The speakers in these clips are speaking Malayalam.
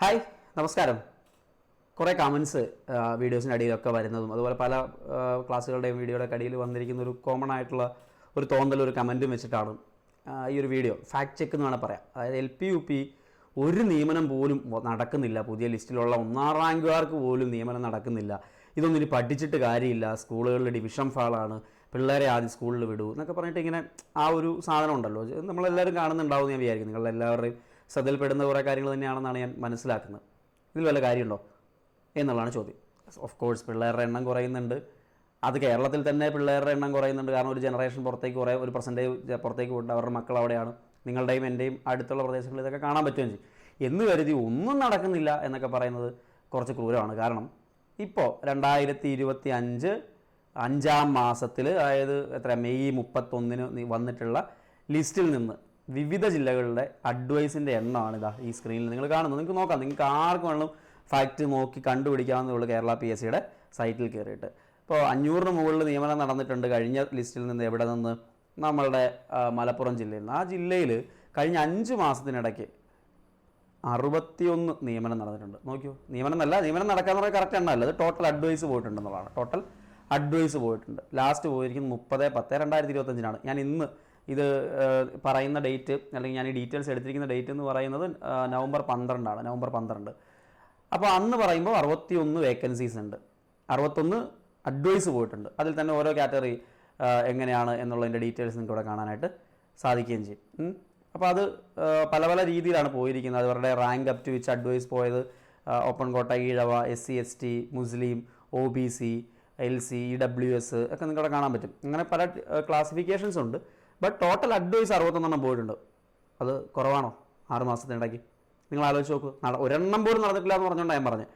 ഹായ് നമസ്കാരം. കുറേ കമൻസ് വീഡിയോസിന്റെ അടിയിലൊക്കെ വരുന്നതും അതുപോലെ പല ക്ലാസ്സുകളുടെയും വീഡിയോയുടെ അടിയിൽ വന്നിരിക്കുന്ന ഒരു കോമൺ ആയിട്ടുള്ള ഒരു തോന്നൽ ഒരു കമന്റും വെച്ചിട്ടാണ് ഈ ഒരു വീഡിയോ ഫാക്ട് ചെക്ക് എന്ന് വേണം പറയാം. അതായത് എൽ പി യു പി ഒരു നിയമനം പോലും നടക്കുന്നില്ല. പുതിയ ലിസ്റ്റിലുള്ള ഒന്നാം റാങ്കുകാർക്ക് പോലും നിയമനം നടക്കുന്നില്ല. ഇതൊന്നും ഇനി പഠിച്ചിട്ട് കാര്യമില്ല. സ്കൂളുകളിൽ ഡിവിഷൻ ഫാളാണ് പിള്ളേരെ ആദ്യം സ്കൂളിൽ വിടൂ എന്നൊക്കെ പറഞ്ഞിട്ട് ഇങ്ങനെ ആ ഒരു സാധനം ഉണ്ടല്ലോ. നമ്മളെല്ലാവരും കാണുന്നുണ്ടാവും ഞാൻ വിചാരിക്കും നിങ്ങളെല്ലാവരുടെയും ശ്രദ്ധയിൽപ്പെടുന്ന കുറേ കാര്യങ്ങൾ തന്നെയാണെന്നാണ് ഞാൻ മനസ്സിലാക്കുന്നത്. ഇതിൽ വല്ല കാര്യമുണ്ടോ? എന്നുള്ളതാണ് ചോദ്യം. ഓഫ് കോഴ്സ് പിള്ളേരുടെ എണ്ണം കുറയുന്നുണ്ട്. അത് കേരളത്തിൽ തന്നെ പിള്ളേരുടെ എണ്ണം കുറയുന്നുണ്ട്. കാരണം ഒരു ജനറേഷൻ പുറത്തേക്ക് കുറേ ഒരു പെർസെന്റേജ് പുറത്തേക്ക് പോയിട്ട് അവരുടെ മക്കൾ അവിടെയാണ്. നിങ്ങളുടെയും എന്റെയും അടുത്തുള്ള പ്രദേശങ്ങളിൽ ഇതൊക്കെ കാണാൻ പറ്റുകയും ചെയ്യും. എന്ന് കരുതി ഒന്നും നടക്കുന്നില്ല എന്നൊക്കെ പറയുന്നത് കുറച്ച് ക്രൂരമാണ്. കാരണം ഇപ്പോൾ രണ്ടായിരത്തി ഇരുപത്തി അഞ്ച് അഞ്ചാം മാസത്തിൽ അതായത് എത്ര മെയ് മുപ്പത്തൊന്നിന് വന്നിട്ടുള്ള ലിസ്റ്റിൽ നിന്ന് വിവിധ ജില്ലകളുടെ അഡ്വൈസിന്റെ എണ്ണമാണ് ഇതാ ഈ സ്ക്രീനിൽ നിങ്ങൾ കാണുന്നത്. നിങ്ങൾക്ക് നോക്കാം. നിങ്ങൾക്ക് ആർക്കും വേണം ഫാക്റ്റ് നോക്കി കണ്ടുപിടിക്കാവുന്നേ ഉള്ളൂ കേരള പി എസ് സിയുടെ സൈറ്റിൽ കയറിയിട്ട് ഇപ്പോൾ അഞ്ഞൂറിന് മുകളിൽ നിയമനം നടന്നിട്ടുണ്ട്. കഴിഞ്ഞ ലിസ്റ്റിൽ നിന്ന് എവിടെ നിന്ന്? നമ്മളുടെ മലപ്പുറം ജില്ലയിൽ നിന്ന്. ആ ജില്ലയിൽ കഴിഞ്ഞ അഞ്ച് മാസത്തിനിടയ്ക്ക് അറുപത്തിയൊന്ന് നിയമനം നടന്നിട്ടുണ്ട്. നോക്കിയോ. നിയമനം എന്നല്ല നിയമനം നടക്കാന്ന് പറയുന്നത് കറക്റ്റ് എണ്ണമല്ല അത് ടോട്ടൽ അഡ്വൈസ് പോയിട്ടുണ്ടെന്നുള്ളതാണ്. ടോട്ടൽ അഡ്വൈസ് പോയിട്ടുണ്ട്. ലാസ്റ്റ് പോയിരിക്കുന്നത് മുപ്പത് പത്ത് രണ്ടായിരത്തി ഇരുപത്തഞ്ചിനാണ്. ഞാൻ ഇന്ന് ഇത് പറയുന്ന ഡേറ്റ് അല്ലെങ്കിൽ ഞാൻ ഈ ഡീറ്റെയിൽസ് എടുത്തിരിക്കുന്ന ഡേറ്റ് എന്ന് പറയുന്നത് നവംബർ പന്ത്രണ്ടാണ് നവംബർ പന്ത്രണ്ട്. അപ്പോൾ അന്ന് പറയുമ്പോൾ അറുപത്തി ഒന്ന് വേക്കൻസീസ് ഉണ്ട്. അറുപത്തൊന്ന് അഡ്വൈസ് പോയിട്ടുണ്ട്. അതിൽ തന്നെ ഓരോ കാറ്റഗറി എങ്ങനെയാണ് എന്നുള്ളതിന്റെ ഡീറ്റെയിൽസ് നിങ്ങൾക്ക് ഇവിടെ കാണാനായിട്ട് സാധിക്കുകയും ചെയ്യും. അപ്പോൾ അത് പല പല രീതിയിലാണ് പോയിരിക്കുന്നത്. അവരുടെ rank up to which advice പോയത് open quota Ezhava S C S T മുസ്ലിം O B C L C E W S ഒക്കെ നിങ്ങളുടെ കാണാൻ പറ്റും. അങ്ങനെ പല ക്ലാസിഫിക്കേഷൻസ് ഉണ്ട്. ബട്ട് ടോട്ടൽ അഡ്വൈസ് അറുപത്തൊന്നെണ്ണം പോയിട്ടുണ്ട്. അത് കുറവാണോ? ആറ് മാസത്തിനിടയ്ക്ക് നിങ്ങൾ ആലോചിച്ച് നോക്കൂ. നട ഒരെണ്ണം പോലും നടന്നിട്ടില്ല എന്ന് പറഞ്ഞുകൊണ്ടാണ് ഞാൻ പറഞ്ഞത്.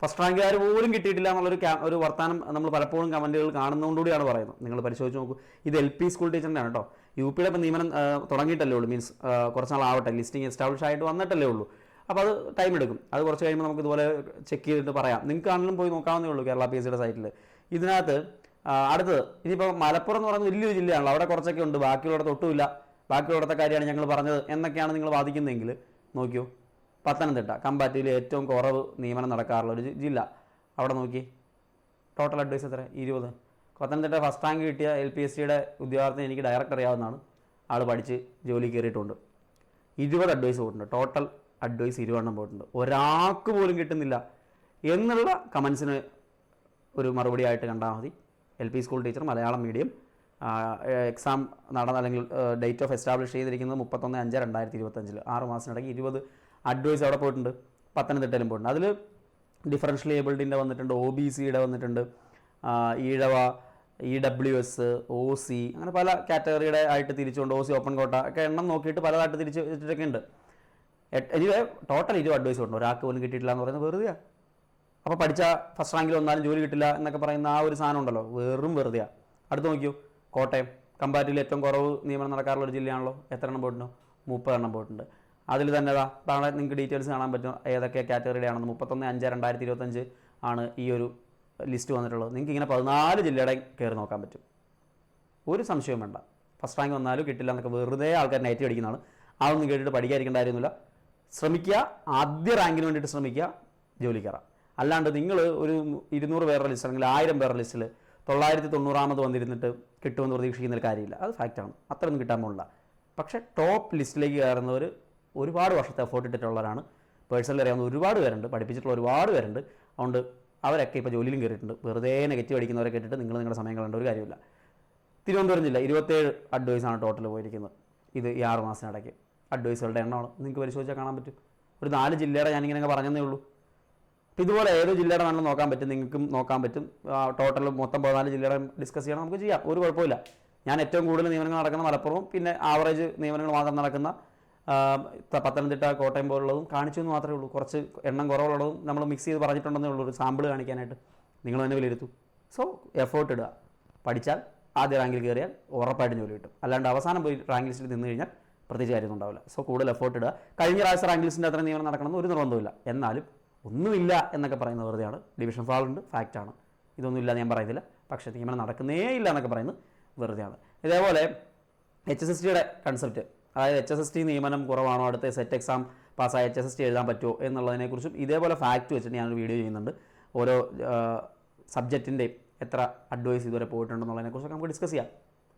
ഫസ്റ്റ് റാങ്കുകാർ പോലും കിട്ടിയിട്ടില്ല എന്നുള്ളൊരു ഒരു വർത്താനം നമ്മൾ പലപ്പോഴും കമന്റുകൾ കാണുന്നതുകൊണ്ടുകൂടിയാണ് പറയുന്നത്. നിങ്ങൾ പരിശോധിച്ച് നോക്കൂ. ഇത് എൽ പി സ്കൂൾ ടീച്ചറിന്റെ ആണ് കേട്ടോ. യു പിയുടെ ഇപ്പം നിയമനം തുടങ്ങിയിട്ടല്ലേ ഉള്ളൂ. മീൻസ് കുറച്ച് നാളാവട്ടെ. ലിസ്റ്റിംഗ് എസ്റ്റാബ്ലിഷ് ആയിട്ട് വന്നിട്ടല്ലേ ഉള്ളൂ. അപ്പോൾ അത് ടൈം എടുക്കും. അത് കുറച്ച് കഴിയുമ്പോൾ നമുക്ക് ഇതുപോലെ ചെക്ക് ചെയ്തിട്ട് പറയാം. നിങ്ങൾക്ക് ആണെങ്കിലും പോയി നോക്കാവുന്നേ ഉള്ളൂ കേരള പി എസ് സൈറ്റിൽ. ഇതിനകത്ത് അടുത്തത്. ഇനിയിപ്പോൾ മലപ്പുറം എന്ന് പറയുന്നത് വലിയൊരു ജില്ലയാണല്ലോ. അവിടെ കുറച്ചൊക്കെ ഉണ്ട്. ബാക്കിയുള്ളിടത്ത് ഒട്ടുമില്ല. ബാക്കിയുള്ളിടത്തെ കാര്യമാണ് ഞങ്ങൾ പറഞ്ഞത്. എന്നൊക്കെയാണ് നിങ്ങൾ വാദിക്കുന്നതെങ്കിൽ നോക്കിയോ. പത്തനംതിട്ട കമ്പാറ്റീവിൽ ഏറ്റവും കുറവ് നിയമനം നടക്കാറുള്ള ഒരു ജില്ല. അവിടെ നോക്കി. ടോട്ടൽ അഡ്വൈസ് എത്ര? ഇരുപത്. പത്തനംതിട്ട ഫസ്റ്റ് റാങ്ക് കിട്ടിയ എൽ പി എസ് സിയുടെ ഉദ്യോഗാർത്ഥി എനിക്ക് ഡയറക്റ്റ് അറിയാവുന്നതാണ്. ആൾ പഠിച്ച് ജോലി കയറിയിട്ടുണ്ട്. ഇരുപത് അഡ്വൈസ് പോയിട്ടുണ്ട്. ടോട്ടൽ അഡ്വൈസ് ഇരുപതെണ്ണം പോയിട്ടുണ്ട്. ഒരാൾക്ക് പോലും കിട്ടുന്നില്ല. എന്നുള്ള കമൻസിന് ഒരു മറുപടി ആയിട്ട് കണ്ടാൽ മതി. L P school teacher Malayalam medium. Exam നടന്ന അല്ലെങ്കിൽ ഡേറ്റ് ഓഫ് എസ്റ്റാബ്ലിഷ് ചെയ്തിരിക്കുന്നത് മുപ്പത്തൊന്ന് അഞ്ച് രണ്ടായിരത്തി ഇരുപത്തഞ്ചിൽ ആറ് മാസത്തിനിടയ്ക്ക് ഇരുപത് അഡ്വൈസ് അവിടെ പോയിട്ടുണ്ട്. പത്തനംതിട്ടയിലും പോയിട്ടുണ്ട്. അതിൽ ഡിഫറൻഷ്യൽ ഏബിൾഡിന്റെ വന്നിട്ടുണ്ട് ഒ ബി സിയുടെ വന്നിട്ടുണ്ട്. Ezhava E W S O C അങ്ങനെ പല കാറ്റഗറിയുടെ ആയിട്ട് തിരിച്ചുകൊണ്ട് ഒ സി ഓപ്പൺ കോട്ട ഒക്കെ എണ്ണം നോക്കിയിട്ട് പലതായിട്ട് തിരിച്ച് വെച്ചിട്ടൊക്കെ ഉണ്ട്. എനിവേ ടോട്ടൽ ഇരുപത് അഡ്വൈസ് ഉണ്ട്? ഒരാൾക്ക് പോലും കിട്ടിയിട്ടില്ല എന്ന് പറയുന്നത് വെറുതെയാണ് അപ്പോൾ പഠിച്ച ഫസ്റ്റ് റാങ്കിൽ വന്നാലും ജോലി കിട്ടില്ല എന്നൊക്കെ പറയുന്ന ആ ഒരു സാധനം ഉണ്ടല്ലോ. വെറും വെറുതെയാണ് അടുത്ത് നോക്കിയോ? കോട്ടയം. കമ്പാരിറ്റീവിൽ ഏറ്റവും കുറവ് നിയമനം നടക്കാറുള്ള ഒരു ജില്ലയാണല്ലോ. എത്ര എണ്ണം പോയിട്ടുണ്ട്? മുപ്പത് എണ്ണം പോയിട്ടുണ്ട്. അതിൽ തന്നെ ഇതാ താഴെ നിങ്ങൾക്ക് ഡീറ്റെയിൽസ് കാണാൻ പറ്റും. ഏതൊക്കെ കാറ്റഗറിയുടെ ആണെന്ന് മുപ്പത്തൊന്ന് അഞ്ച് രണ്ടായിരത്തി ഇരുപത്തഞ്ച് ആണ് ഈ ഒരു ലിസ്റ്റ് വന്നിട്ടുള്ളത്. നിങ്ങൾക്ക് ഇങ്ങനെ പതിനാല് ജില്ലയുടെ കയറി നോക്കാൻ പറ്റും. ഒരു സംശയവും വേണ്ട. ഫസ്റ്റ് റാങ്ക് വന്നാലും കിട്ടില്ല എന്നൊക്കെ വെറുതെ ആൾക്കാർ നൈറ്റ് അടിക്കുന്നതാണ്. അതൊന്നും കേട്ടിട്ട് പഠിക്കാതിരിക്കേണ്ട കാര്യമൊന്നുമില്ല. ശ്രമിക്കുക. ആദ്യ റാങ്കിന് വേണ്ടിയിട്ട് ശ്രമിക്കുക. ജോലി കയറാം. അല്ലാണ്ട് നിങ്ങൾ ഒരു ഇരുന്നൂറ് പേരുടെ ലിസ്റ്റ് അല്ലെങ്കിൽ ആയിരം പേരുടെ ലിസ്റ്റിൽ തൊള്ളായിരത്തി തൊണ്ണൂറാമത് വന്നിരുന്നിട്ട് കിട്ടുമെന്ന് പ്രതീക്ഷിക്കുന്ന ഒരു കാര്യമില്ല. അത് ഫാക്റ്റാണ് അത്രയൊന്നും കിട്ടാൻ പോകില്ല പക്ഷേ ടോപ്പ് ലിസ്റ്റിലേക്ക് കയറുന്നവർ ഒരുപാട് വർഷത്തെ എഫോർട്ട് ഇട്ടിട്ടുള്ളവരാണ്. പേഴ്സണലി അറിയാവുന്ന ഒരുപാട് പേരുണ്ട്. പഠിപ്പിച്ചിട്ടുള്ള ഒരുപാട് പേരുണ്ട്. അതുകൊണ്ട് അവരൊക്കെ ഇപ്പോൾ ജോലിയിലും കയറിയിട്ടുണ്ട് വെറുതെ നെഗറ്റീവ് അടിക്കുന്നവരെ കേട്ടിട്ട് നിങ്ങൾ നിങ്ങളുടെ സമയം കളണ്ട ഒരു കാര്യമില്ല. തിരുവനന്തപുരം ജില്ല ഇരുപത്തേഴ് അഡ്വൈസാണ് ടോട്ടൽ പോയിരിക്കുന്നത്. ഇത് ഈ ആറ് മാസത്തിനിടയ്ക്ക്. അഡ്വൈസുകളുടെ എണ്ണമാണ്. നിങ്ങൾക്ക് പരിശോധിച്ചാൽ കാണാൻ പറ്റും. ഒരു നാല് ജില്ലയുടെ ഞാനിങ്ങനെ പറഞ്ഞതേ ഉള്ളൂ. അപ്പോൾ ഇതുപോലെ ഏത് ജില്ലയുടെ വേണമെങ്കിലും നോക്കാൻ പറ്റും നിങ്ങൾക്കും നോക്കാൻ പറ്റും. ടോട്ടൽ മൊത്തം പതിനാല് ജില്ലയുടെ ഡിസ്കസ് ചെയ്യണം. നമുക്ക് ചെയ്യാം. ഒരു കുഴപ്പമില്ല ഞാൻ ഏറ്റവും കൂടുതൽ നിയമനങ്ങൾ നടക്കുന്ന മലപ്പുറവും പിന്നെ ആവറേജ് നിയമനങ്ങൾ മാത്രം നടക്കുന്ന പത്തനംതിട്ട കോട്ടയം പോലുള്ളതും കാണിച്ചു എന്ന് മാത്രമേ ഉള്ളൂ. കുറച്ച് എണ്ണം കുറവുള്ളതും നമ്മൾ മിക്സ് ചെയ്ത് പറഞ്ഞിട്ടുണ്ടെന്നേ ഉള്ളൂ. ഒരു സാമ്പിൾ കാണിക്കാനായിട്ട്. നിങ്ങൾ തന്നെ വിലയിരുത്തും. സോ എഫേർട്ട് ഇടുക. പഠിച്ചാൽ ആദ്യ റാങ്കിൽ കയറിയാൽ ഉറപ്പായിട്ടും ജോലി കിട്ടും. അല്ലാണ്ട് അവസാനം പോയി റാങ്ക് ലിസ്റ്റിൽ നിന്ന് കഴിഞ്ഞാൽ പ്രത്യേകിച്ച് കാര്യമൊന്നും ഉണ്ടാവില്ല. സോ കൂടുതൽ എഫേർട്ട് ഇടുക. കഴിഞ്ഞ പ്രാവശ്യം റാങ്ക് ലിസ്റ്റിന്റെ അത്ര നിയമനം നടക്കണമെന്ന് ഒരു നിർബന്ധമില്ല എന്നാലും ഒന്നുമില്ല എന്നൊക്കെ പറയുന്നത് വെറുതെയാണ്. ഡിവിഷൻ ഫാൾ ഉണ്ട് ഫാക്റ്റാണ് ഇതൊന്നുമില്ല ഞാൻ പറയുന്നില്ല. പക്ഷേ നിയമനം നടക്കുന്നേ ഇല്ല എന്നൊക്കെ പറയുന്നത് വെറുതെയാണ്. ഇതേപോലെ എച്ച് എസ് എസ് ടിയുടെ കൺസെപ്റ്റ് അതായത് എച്ച് എസ് എസ് ടി നിയമനം കുറവാണോ അടുത്ത സെറ്റ് എക്സാം പാസ്സായ എച്ച് എസ് എസ് ടി എഴുതാൻ പറ്റുമോ എന്നുള്ളതിനെക്കുറിച്ചും ഇതേപോലെ ഫാക്റ്റ് വെച്ചിട്ട് ഞാനൊരു വീഡിയോ ചെയ്യുന്നുണ്ട്. ഓരോ സബ്ജക്റ്റിന്റെയും എത്ര അഡ്വൈസ് ഇതുവരെ പോയിട്ടുണ്ടെന്നുള്ളതിനെക്കുറിച്ചൊക്കെ നമുക്ക് ഡിസ്കസ് ചെയ്യാം.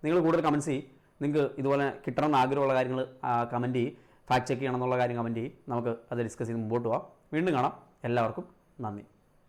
നിങ്ങൾ കൂടുതൽ കമൻസ് ചെയ്യും. നിങ്ങൾക്ക് ഇതുപോലെ കിട്ടണമെന്ന് ആഗ്രഹമുള്ള കാര്യങ്ങൾ കമന്റ് ചെയ്യും. ഫാക്ട് ചെക്ക് ചെയ്യണം എന്നുള്ള കാര്യം കമന്റ് ചെയ്യും. നമുക്ക് അത് ഡിസ്കസ് ചെയ്ത് മുമ്പോട്ട് പോവാം. വീണ്ടും കാണാം. എല്ലാവർക്കും നന്ദി.